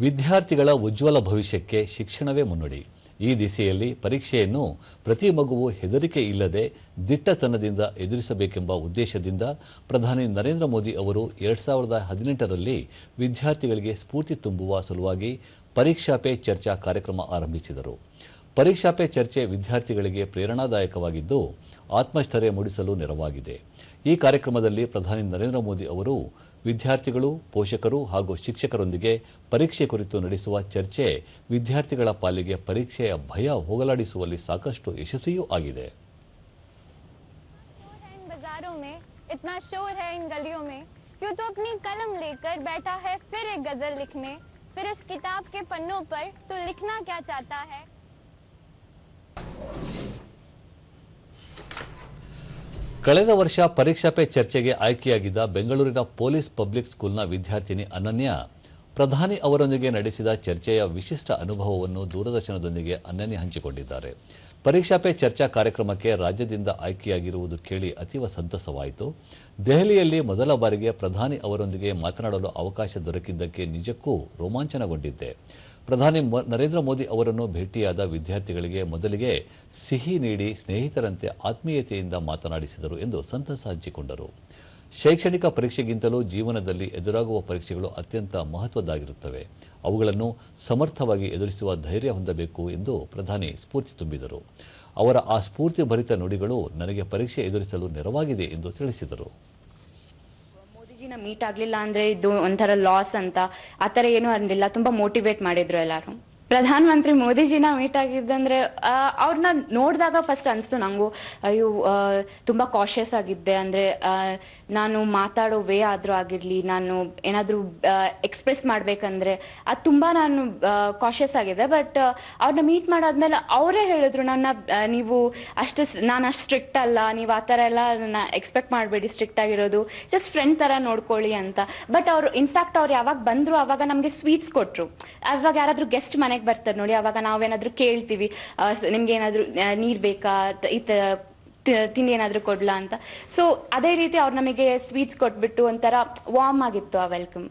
ವಿದ್ಯಾರ್ಥಿಗಳ ಉಜ್ವಲ ಭವಿಷ್ಯಕ್ಕೆ ಶಿಕ್ಷಣವೇ ಮುನ್ನುಡಿ. ಈ ದಿಸೆಯಲ್ಲಿ ಪರೀಕ್ಷೆಯನ್ನು ಪ್ರತಿ ಮಗುವು ಹೆದರಿಕೆ ಇಲ್ಲದೆ ದಿಟ್ಟತನದಿಂದ ಎದುರಿಸಬೇಕೆಂಬ ಉದ್ದೇಶದಿಂದ ಪ್ರಧಾನಿ ನರೇಂದ್ರ ಮೋದಿ ಅವರು ಎರಡ್ ಸಾವಿರದ ಹದಿನೆಂಟರಲ್ಲಿ ವಿದ್ಯಾರ್ಥಿಗಳಿಗೆ ಸ್ಫೂರ್ತಿ ತುಂಬುವ ಸಲುವಾಗಿ ಪರೀಕ್ಷಾ ಪೇ ಚರ್ಚಾ ಕಾರ್ಯಕ್ರಮ ಆರಂಭಿಸಿದರು. ಪರೀಕ್ಷಾ ಪೇ ಚರ್ಚೆ ವಿದ್ಯಾರ್ಥಿಗಳಿಗೆ ಪ್ರೇರಣಾದಾಯಕವಾಗಿದ್ದು ಆತ್ಮಸ್ಥೈರ್ಯ ಮೂಡಿಸಲು ನೆರವಾಗಿದೆ ಈ ಕಾರ್ಯಕ್ರಮದಲ್ಲಿ ಪ್ರಧಾನಿ ನರೇಂದ್ರ ಮೋದಿ ಅವರು ವಿದ್ಯಾರ್ಥಿಗಳು ಪೋಷಕರು ಹಾಗೂ ಶಿಕ್ಷಕರೊಂದಿಗೆ ಪರೀಕ್ಷೆ ಕುರಿತು ನಡೆಸುವ ಚರ್ಚೆ ವಿದ್ಯಾರ್ಥಿಗಳ ಪಾಲಿಗೆ ಪರೀಕ್ಷೆಯ ಭಯ ಹೋಗಲಾಡಿಸುವಲ್ಲಿ ಸಾಕಷ್ಟು ಯಶಸ್ವಿಯೂ ಆಗಿದೆ शोर है इन बाजारों में इतना शोर है इन गलियों में क्यों तो अपनी कलम लेकर बैठा है फिर एक गजल लिखने फिर उस किताब के पन्नों पर तो लिखना क्या चाहता है ಕಳೆದ ವರ್ಷ ಪರೀಕ್ಷಾ ಪೇ ಚರ್ಚೆಗೆ ಆಯ್ಕೆಯಾಗಿದ್ದ ಬೆಂಗಳೂರಿನ ಪೊಲೀಸ್ ಪಬ್ಲಿಕ್ ಸ್ಕೂಲ್ನ ವಿದ್ಯಾರ್ಥಿನಿ ಅನನ್ಯ, ಪ್ರಧಾನಿ ಅವರೊಂದಿಗೆ ನಡೆಸಿದ ಚರ್ಚೆಯ ವಿಶಿಷ್ಟ ಅನುಭವವನ್ನು ದೂರದರ್ಶನದೊಂದಿಗೆ ಅನನ್ಯ ಹಂಚಿಕೊಂಡಿದ್ದಾರೆ. ಪರೀಕ್ಷಾ ಪೇ ಚರ್ಚಾ ಕಾರ್ಯಕ್ರಮಕ್ಕೆ ರಾಜ್ಯದಿಂದ ಆಯ್ಕೆಯಾಗಿರುವುದು ಕೇಳಿ ಅತೀವ ಸಂತಸವಾಯಿತು. ದೆಹಲಿಯಲ್ಲಿ ಮೊದಲ ಬಾರಿಗೆ ಪ್ರಧಾನಿ ಅವರೊಂದಿಗೆ ಮಾತನಾಡಲು ಅವಕಾಶ ದೊರಕಿದ್ದಕ್ಕೆ ನಿಜಕ್ಕೂ ರೋಮಾಂಚನಗೊಂಡಿದ್ದೆ. ಪ್ರಧಾನಿ ನರೇಂದ್ರ ಮೋದಿ ಅವರನ್ನು ಭೇಟಿಯಾದ ವಿದ್ಯಾರ್ಥಿಗಳಿಗೆ ಮೊದಲಿಗೆ ಸಿಹಿ ನೀಡಿ ಸ್ನೇಹಿತರಂತೆ ಆತ್ಮೀಯತೆಯಿಂದ ಮಾತನಾಡಿಸಿದರು ಎಂದು ಸಂತಸ ಹಂಚಿಕೊಂಡರು. ಶೈಕ್ಷಣಿಕ ಪರೀಕ್ಷೆಗಿಂತಲೂ ಜೀವನದಲ್ಲಿ ಎದುರಾಗುವ ಪರೀಕ್ಷೆಗಳು ಅತ್ಯಂತ ಮಹತ್ವದ್ದಾಗಿರುತ್ತವೆ. ಅವುಗಳನ್ನು ಸಮರ್ಥವಾಗಿ ಎದುರಿಸುವ ಧೈರ್ಯ ಹೊಂದಬೇಕು ಎಂದು ಪ್ರಧಾನಿ ಸ್ಫೂರ್ತಿ ತುಂಬಿದರು. ಅವರ ಆ ಸ್ಫೂರ್ತಿ ಭರಿತ ನುಡಿಗಳು ನನಗೆ ಪರೀಕ್ಷೆ ಎದುರಿಸಲು ನೆರವಾಗಿದೆ ಎಂದು ತಿಳಿಸಿದರು. ಮೋದಿಜಿನ ಮೀಟ್ ಆಗಲಿಲ್ಲ ಅಂದ್ರೆ ಇದು ಒಂಥರ ಲಾಸ್ ಅಂತ ಆತರ ಏನು ತುಂಬಾ ತುಂಬ ಮೋಟಿವೇಟ್ ಮಾಡಿದ್ರು ಎಲ್ಲರೂ. ಪ್ರಧಾನಮಂತ್ರಿ ಮೋದಿಜಿನ ಮೀಟ್ ಆಗಿದ್ದಂದ್ರೆ ಅವ್ರನ್ನ ನೋಡಿದಾಗ ಫಸ್ಟ್ ಅನಿಸ್ತು ನಂಗು, ಅಯ್ಯೋ ತುಂಬಾ ಕಾಶಿಯಸ್ ಆಗಿದ್ದೆ. ಅಂದ್ರೆ ನಾನು ಮಾತಾಡೋ ವೇ ಆದ್ರೂ ಆಗಿರಲಿ, ನಾನು ಏನಾದರೂ ಎಕ್ಸ್ಪ್ರೆಸ್ ಮಾಡಬೇಕಂದ್ರೆ ಅದು ತುಂಬಾ ನಾನು ಕಾಶಿಯಸ್ ಆಗಿದೆ ಬಟ್ ಅವ್ರನ್ನ ಮೀಟ್ ಮಾಡಾದ್ಮೇಲೆ ಅವರೇ ಹೇಳಿದ್ರು, ನನ್ನ ನೀವು ಅಷ್ಟು ನಾನು ಅಷ್ಟು ಸ್ಟ್ರಿಕ್ಟ್ ಅಲ್ಲ, ನೀವು ಆ ಥರ ಎಲ್ಲ ನನ್ನ ಎಕ್ಸ್ಪೆಕ್ಟ್ ಮಾಡಬೇಡಿ ಸ್ಟ್ರಿಕ್ಟ್ ಆಗಿರೋದು. ಜಸ್ಟ್ ಫ್ರೆಂಡ್ ಥರ ನೋಡ್ಕೊಳ್ಳಿ ಅಂತ. ಬಟ್ ಅವರು ಇನ್ಫ್ಯಾಕ್ಟ್ ಅವ್ರು ಯಾವಾಗ ಬಂದರು, ಅವಾಗ ನಮಗೆ ಸ್ವೀಟ್ಸ್ ಕೊಟ್ಟರು ಅವಾಗ ಯಾರಾದರೂ ಗೆಸ್ಟ್ ಮನೆಗೆ ಬರ್ತಾರೆ ನೋಡಿ, ಅವಾಗ ನಾವೇನಾದ್ರೂ ಕೇಳ್ತೀವಿ ನಿಮ್ಗೆ ಏನಾದ್ರೂ ನೀರ್ ಬೇಕಾ ಈ ತಿಂಡಿ ಏನಾದ್ರೂ ಕೊಡ್ಲಾ ಅಂತ. ಸೊ ಅದೇ ರೀತಿ ಅವ್ರು ನಮಗೆ ಸ್ವೀಟ್ಸ್ ಕೊಟ್ಬಿಟ್ಟು ಒಂಥರ ವಾರ್ಮ್ ಆಗಿತ್ತು ಆ ವೆಲ್ಕಮ್